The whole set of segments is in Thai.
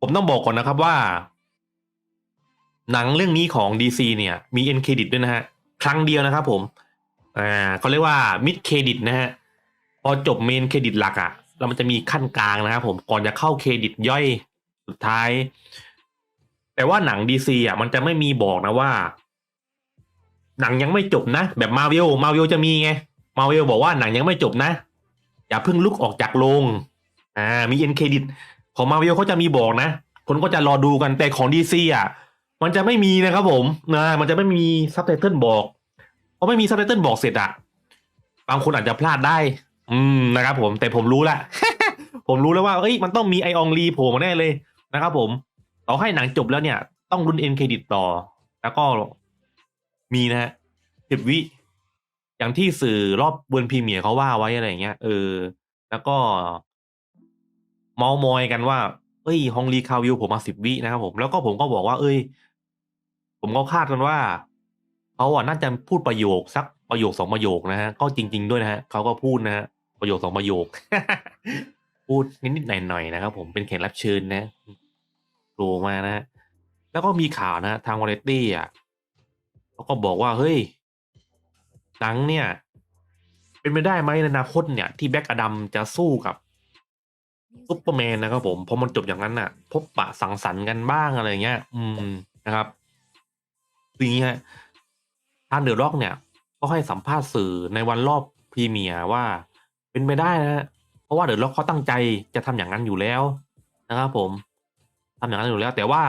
ผมต้องบอกก่อนนะครับว่า หนังเรื่องนี้ของ DC เนี่ย มีเอ็นเครดิตด้วยนะฮะ ครั้งเดียวนะครับผม อ่าเขาเรียกว่ามิดเครดิตนะฮะ พอจบเมนเครดิตหลักอะ่ะแล้วมันจะมีขั้นกลางนะครับผมก่อนจะเข้าเครดิตย่อยสุดท้าย แต่ว่าหนัง DC อะมันจะไม่มีบอกนะว่า หนังยังไม่จบนะ แบบมาวิลมาวิลจะมีไงมาวิลบอกว่าหนังยังไม่จบนะ อย่าเพิ่งลุกออกจากโรงอ่ามีเอ็นเครดิต ของมาวิลเขาจะมีบอกนะ คนก็จะรอดูกันแต่ของดีซีอะ มันจะไม่มีนะครับผมนะมันจะไม่มีซับไตเติลบอกเพราะไม่มีซับไตเติลบอกเสร็จอะบางคนอาจจะพลาดได้ อืมนะครับผมแต่ผมรู้ละผมรู้แล้วว่าเอ้ยมันต้องมีไออองลีโผล่มาแน่เลยนะครับผมต่อให้หนังจบแล้วเนี่ย ต้องรุนเอ็นเครดิตต่อ แล้วก็มีนะฮะสิบวิ อย่างที่สื่อรอบบนพรีเมียร์เขาว่าไว้อะไรเงี้ยเออ แล้วก็ เมามอยกันว่า เอ้ยฮองลีคาวิลผมมาสิบวินะครับผมแล้วก็ผมก็บอกว่า เอ้ย ผมก็คาดกันว่าเขาอะน่าจะพูดประโยคสักประโยคสองประโยคนะฮะก็จริง ๆ ด้วยนะฮะเขาก็พูดนะฮะประโยคสองประโยค พูดนิดๆหน่อยๆนะครับผมเป็นแขกรับเชิญนะโผล่มานะฮะแล้วก็มีข่าวนะฮะทางวาไรตี้อะเขาก็บอกว่าเฮ้ยหนังเนี่ย เป็นไปได้ไหมในอนาคตเนี่ย ที่แบ็กอดัมจะสู้กับ ซุปเปอร์แมนนะครับผมพอมันจบอย่างนั้นน่ะ พบปะสังสรรค์กันบ้างอะไรเงี้ย อืมนะครับคืออย่างนี้ฮะทานเดอะร็อกเนี่ย ก็ให้สัมภาษณ์สื่อในวันรอบพรีเมียร์ว่า เป็นไปได้นะฮะเพราะว่าเดอะร็อกเขาตั้งใจจะทำอย่างนั้นอยู่แล้วนะครับผมทำอย่างนั้นอยู่แล้ว แต่ว่า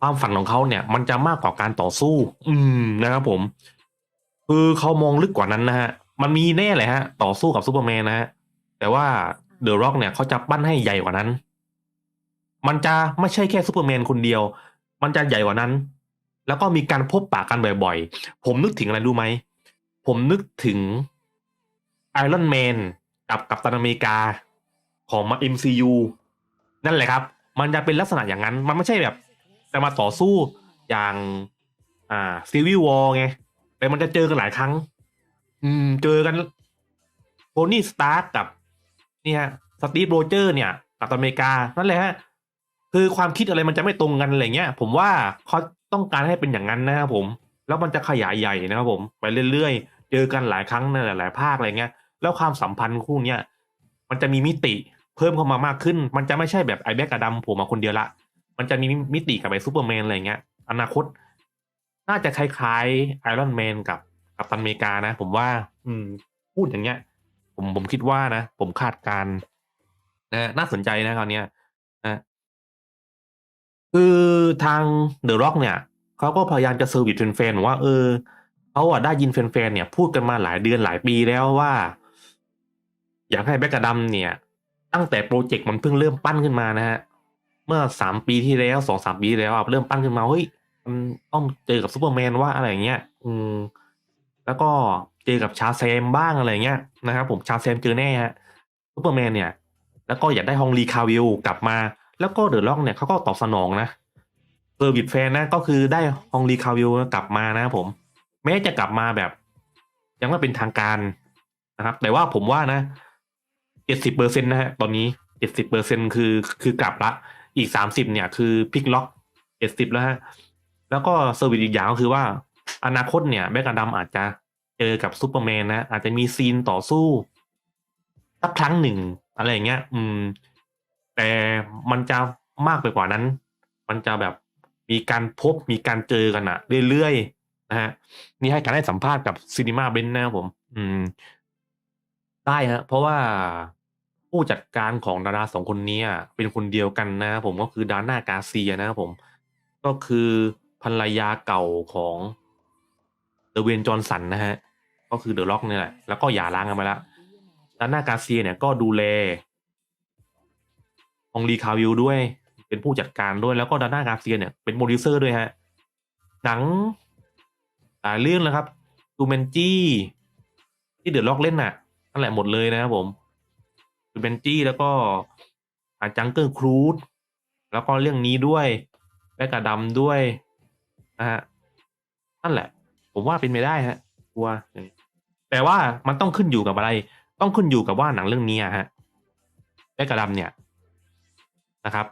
ความฝันของเขาเนี่ย มันจะมากกว่าการต่อสู้ อืมนะครับผม คือเขามองลึกกว่านั้นนะฮะมันมีแน่เลยฮะ ต่อสู้กับซูเปอร์แมนนะฮะ แต่ว่าเดอะร็อกเนี่ยเขาจะปั้นให้ใหญ่กว่านั้น มันจะไม่ใช่แค่ซูเปอร์แมนคนเดียว มันจะใหญ่กว่านั้น แล้วก็มีการพบปะกันบ่อยๆ ผมนึกถึงอะไรรู้ไหม ผมนึกถึงไอรอนแมนกับกัปตันอเมริกาของมา MCU นั่นแหละครับ มันจะเป็นลักษณะอย่างนั้น มันไม่ใช่แบบจะมาต่อสู้อย่างอ่าซีวิววอไง แต่มันจะเจอกันหลายครั้ง อืม เจอกันโทนี่สตาร์กกั นี่ฮะสตีฟโรเจอร์เนี่ยกับอเมริกานั่นแหละฮะคือความคิดอะไรมันจะไม่ตรงกันอะไรเงี้ย ผมว่าเขาต้องการให้เป็นอย่างนั้นนะครับผม แล้วมันจะขยายใหญ่นะครับผม ไปเรื่อยๆ เจอกันหลายครั้งในหลาย ๆ ภาคอะไรเงี้ย แล้วความสัมพันธ์คู่เนี้ยมันจะมีมิติเพิ่มเข้ามามากขึ้น มันจะไม่ใช่แบบไอแบ็กกับดัมผมมาคนเดียวละ มันจะมีมิติกับไอซูเปอร์แมนอะไรเงี้ย อนาคต น่าจะคล้ายๆไอรอนแมนกับกับตันอเมริกานะ ผมว่า อืม พูดอย่างเงี้ย ผมผมคิดว่านะ ผมคาดการณ์นะน่าสนใจนะคราวนี้นะคือทางเดอะร็อกเนี่ยเขาก็พยายามจะเซอร์วิสแฟนๆว่า เออเขาอะได้ยินแฟนๆเนี่ย พูดกันมาหลายเดือนหลายปีแล้วว่า อยากให้แบ็กกระดำเนี่ย ตั้งแต่โปรเจกต์มันเพิ่งเริ่มปั้นขึ้นมานะฮะ เมื่อสามปีที่แล้วสองสามปีแล้วเริ่มปั้นขึ้นมาเฮ้ยมันต้องเจอกับซูเปอร์แมนว่าอะไรอย่างเงี้ย อืมแล้วก็ เจอกับชาแซมบ้างอะไรเงี้ยนะครับผมชาแซมเจอแน่ฮะซูเปอร์แมนเนี่ย แล้วก็อยากได้ฮองลีคาวิลกลับมา แล้วก็เดอะล็อกเนี่ยเขาก็ตอบสนองนะเซอร์วิสแฟนนะก็คือได้ฮองลีคาวิลกลับมานะผม แม้จะกลับมาแบบ ยังไม่เป็นทางการนะครับ แต่ว่าผมว่านะเจ็ดสิบเปอร์เซ็นต์นะฮะตอนนี้เจ็ดสิบเปอร์เซ็นคือคือกลับละ อีกสามสิบเนี่ยคือพิกล็อกเจ็ดสิบแล้วฮะแล้วก็เซอร์วิสอีกอย่างก็คือว่าอนาคตเนี่ยแบ็กอดัมอาจจะ เจอกับซูเปอร์แมนนะอาจจะมีซีนต่อสู้สักครั้งหนึ่งอะไรอย่างเงี้ย อืม แต่มันจะมากไปกว่านั้น มันจะแบบมีการพบมีการเจอกันอะเรื่อยๆนะฮะนี่ให้การให้สัมภาษณ์กับซีนีมาเบนนะครับผม อืม ได้ฮะเพราะว่าผู้จัดการของดาราสองคนนี้เป็นคนเดียวกันนะครับผมก็คือดาน่ากาเซียนะครับผม ก็คือภรรยาเก่าของเดเวนจอห์สันนะฮะ ก็คือเดอะล็อกเนี่ยแหละแล้วก็หย่าร้างกันไปแล้วดาน่ากาเซียเนี่ยก็ดูแลองลีคาวิลด้วย เป็นผู้จัดการด้วยแล้วก็ดาน่ากาเซียเนี่ยเป็นโปรดิวเซอร์ด้วยฮะหนังหลายเรื่องแล้วครับดูเมนจี้ที่เดอะล็อกเล่นน่ะนั่นแหละหมดเลยนะครับผมดูเมนจี้แล้วก็อาจังเกิลครูดแล้วก็เรื่องนี้ด้วยแบกกระดำด้วยนะฮะนั่นแหละ ผมว่าเป็นไปได้ฮะกลัวอย่าง แต่ว่ามันต้องขึ้นอยู่กับอะไร ต้องขึ้นอยู่กับว่าหนังเรื่องนี้ฮะแบกกระดำเนี่ยนะครับ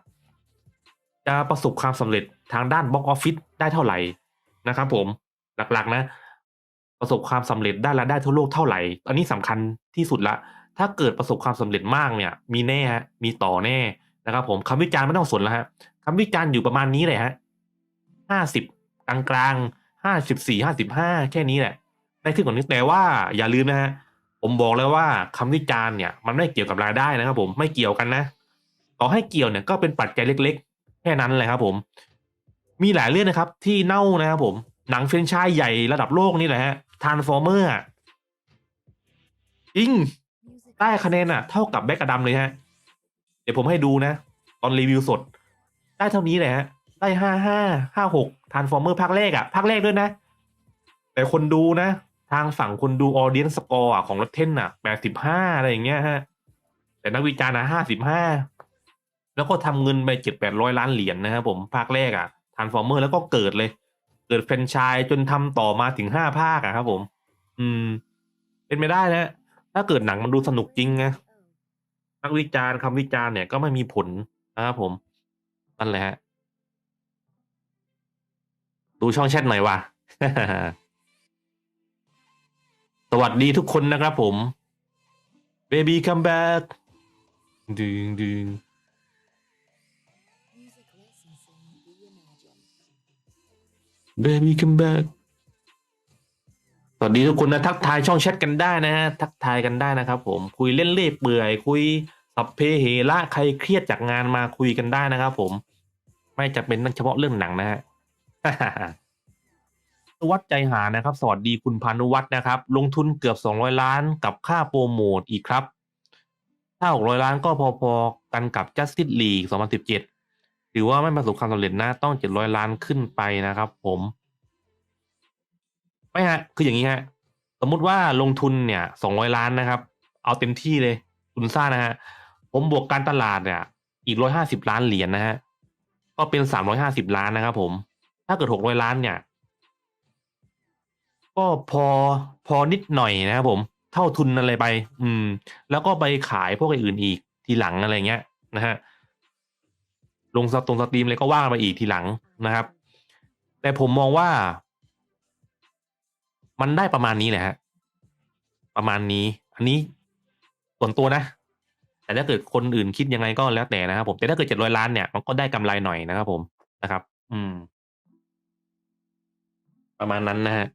จะประสบความสำเร็จทางด้านบ็อกออฟฟิศได้เท่าไหร่นะครับผมหลักๆนะ ประสบความสำเร็จได้รายได้ทั่วโลกเท่าไหร่ อันนี้สำคัญที่สุดละ ถ้าเกิดประสบความสำเร็จมากเนี่ย มีแน่ฮะมีต่อแน่นะครับ ผมคำวิจารณ์ไม่ต้องสนแล้วฮะคำวิจารณ์อยู่ประมาณนี้เลยฮะห้าสิบกลางกลางห้าสิบสี่ห้าสิบห้าแค่นี้แหละ ได้ขึ้นกว่านี้แต่ว่าอย่าลืมนะฮะผมบอกเลยว่าคำวิจารณ์เนี่ย มันไม่เกี่ยวกับรายได้นะครับ ผมไม่เกี่ยวกันนะต่อให้เกี่ยวเนี่ยก็เป็นปัจจัยเล็ก ๆ แค่นั้นเลยครับ ผม มีหลายเรื่องนะครับ ที่เน่านะครับผมหนังเฟรนไชายใหญ่ระดับโลกนี่แหละฮะทานฟอร์เมอร์จริงได้คะแนนอะ เท่ากับแบ็กกระดำเลยฮะ เดี๋ยวผมให้ดูนะ ตอนรีวิวสด ได้เท่านี้เลยฮะ ได้ห้าห้าห้าหกทานฟอร์เมอร์ภาคแรกอะ ภาคแรกด้วยนะ แต่คนดูนะ ทางฝั่งคนดูออเดียนสกอร์ของรถเทนอะแปดสิบห้าอะไรอย่างเงี้ยฮะ แต่นักวิจารณ์นะห้าสิบห้าแล้วก็ทำเงินไปเจ็ดแปดร้อยล้านเหรียญนะครับผมภาคแรกอะทานฟอร์เมอร์แล้วก็เกิดเลย เกิดแฟนชส์จนทำต่อมาถึงห้าภาคอะครับผม อืม เป็นไม่ได้นะถ้าเกิดหนังมันดูสนุกจริงไงนักวิจารณ์คำวิจารณ์เนี่ยก็ไม่มีผลนะครับผมนั่นแหละฮะดูช่องแชทหน่อยว่ะ วัสดีทุกคนนะครับผม Baby come back ดึงดึง Baby come back สวัสดีทุกคนนะทักทายช่องแชทกันได้นะฮะทักทายกันได้นะครับ ผมคุยเล่นเล่เปื่อยคุยสัพเพเหระใครเครียดจากงานมาคุยกันได้นะครับ ผม ไม่จะเป็นเฉพาะเรื่องหนังนะฮะ วัดใจหานะครับ สวัสดีคุณพานุวัฒน์นะครับ ลงทุนเกือบสองร้อยล้านกับค่าโปรโมทอีกครับ ถ้าหกร้อยล้านก็พอๆกันกับ Justice League 2017 ถือว่าไม่ประสบความสำเร็จนะต้องเจ็ดร้อยล้านขึ้นไปนะครับ ผมไม่ฮะ คืออย่างนี้ฮะ สมมุติว่าลงทุนเนี่ยสองร้อยล้านนะครับ เอาเต็มที่เลยคุณซ่านะฮะ ผมบวกการตลาดเนี่ย อีกร้อยห้าสิบล้านเหรียญนะฮะ ก็เป็นสามร้อยห้าสิบล้านนะครับผม ถ้าเกิดหกร้อยล้านเนี่ย ก็พอพอนิดหน่อยนะครับผม เท่าทุนอะไรไป อืม แล้วก็ไปขายพวกอื่นอีกทีหลังอะไรเงี้ยนะฮะลงสตรงสตรีมเลยก็ว่างไปอีกทีหลังนะครับ แต่ผมมองว่า มันได้ประมาณนี้แหละฮะประมาณนี้ อันนี้ส่วนตัวนะ แต่ถ้าเกิดคนอื่นคิดยังไงก็แล้วแต่นะครับผมแต่ถ้าเกิดเจ็ดร้อยล้านเนี่ยมันก็ได้กำไรหน่อยนะครับผมนะครับ อืม ประมาณนั้นนะฮะ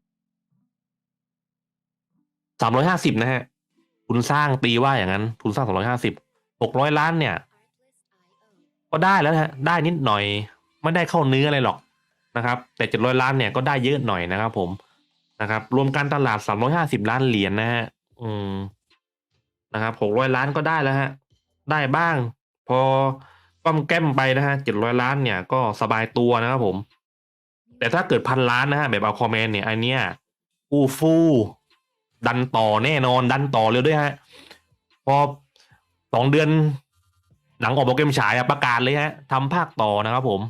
สามร้อยห้าสิบนะฮะทุนสร้างตีว่าอย่างนั้นทุนสร้างสองร้อยห้าสิบหกร้อยล้านเนี่ย ก็ได้แล้วฮะได้นิดหน่อย ไม่ได้เข้าเนื้ออะไรหรอกนะครับ แต่เจ็ดร้อยล้านเนี่ยก็ได้เยอะหน่อยนะครับผมนะครับ รวมการตลาดสามร้อยห้าสิบล้านเหรียญนะฮะอืมนะครับหกร้อยล้านก็ได้แล้วฮะ ได้บ้าง พอก้อมแก้มไปนะฮะเจ็ดร้อยล้านเนี่ยก็สบายตัวนะครับผม แต่ถ้าเกิดพันล้านนะฮะแบบเอาคอมเมนเนี่ยอันเนี้ยฟูฟู ดันต่อแน่นอน ดันต่อเลยด้วยฮะ พอสองเดือนหนังออกโปรแกรมฉายประกาศเลยฮะทำภาคต่อนะครับผม